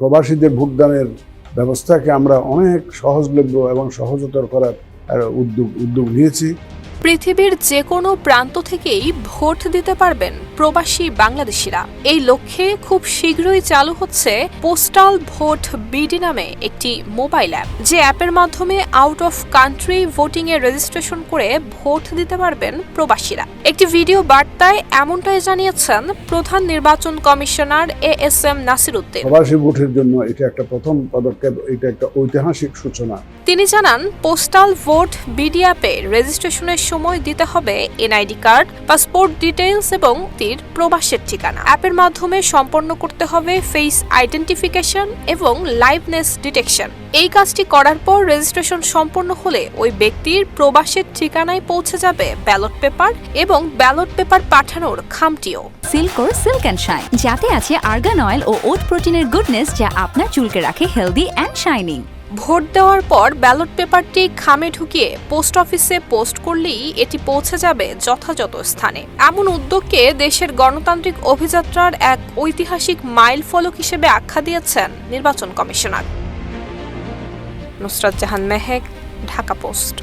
প্রবাসীদের ভোগদানের ব্যবস্থাকে আমরা অনেক সহজলভ্য এবং সহজতর করার উদ্যোগ উদ্যোগ নিয়েছি। পৃথিবীর যে কোনো প্রান্ত থেকেই ভোট দিতে পারবেন প্রবাসী বাংলাদেশিরা। এই লক্ষ্যে খুব শীঘ্রই চালু হচ্ছে পোস্টাল ভোট বিডি নামে একটি মোবাইল অ্যাপ। যে অ্যাপের মাধ্যমে আউট অফ কান্ট্রি ভোটিং এ রেজিস্ট্রেশন করে ভোট দিতে পারবেন প্রবাসীরা। একটি ভিডিও বার্তায় এমনটাই জানিয়েছেন প্রধান নির্বাচন commissioner A S M Nasir Uddin. প্রবাসী ভোটের জন্য এটা একটা প্রথম পদক্ষেপ এটা একটা ঐতিহাসিক সূচনা। তিনি জানান পোস্টাল ভোট বিডি অ্যাপে রেজিস্ট্রেশনের সময় দিতে হবে এনআইডি কার্ড, পাসপোর্ট ডিটেইলস এবং তীর প্রবাসের ঠিকানা। অ্যাপের মাধ্যমে সম্পন্ন করতে হবে ফেস আইডেন্টিফিকেশন এবং লাইভনেস ডিটেকশন। এই কাজটি করার পর রেজিস্ট্রেশন সম্পন্ন হলে ওই ব্যক্তির প্রবাসের ঠিকানায় পৌঁছে যাবে ব্যালট পেপার এবং ব্যালট পেপার পাঠানোর খামটিও। সিল্কোর সিল্ক অ্যান্ড শাইন যাতে আছে আর্গান অয়েল ও ওট প্রোটিনের গুডনেস যা আপনার চুলকে রাখে হেলদি অ্যান্ড শাইনিং ভোট দেওয়ার পর ব্যালট পেপারটি খামে ঢুকিয়ে পোস্ট অফিসে পোস্ট করলেই এটি পৌঁছে যাবে যথাযথ স্থানে। এমন উদ্যোগকে দেশের গণতান্ত্রিক অভিযাত্রার এক ঐতিহাসিক মাইল ফলক হিসেবে আখ্যা দিয়েছেন নির্বাচন কমিশনার। নুসরাত জাহান মেহেক, ঢাকা পোস্ট।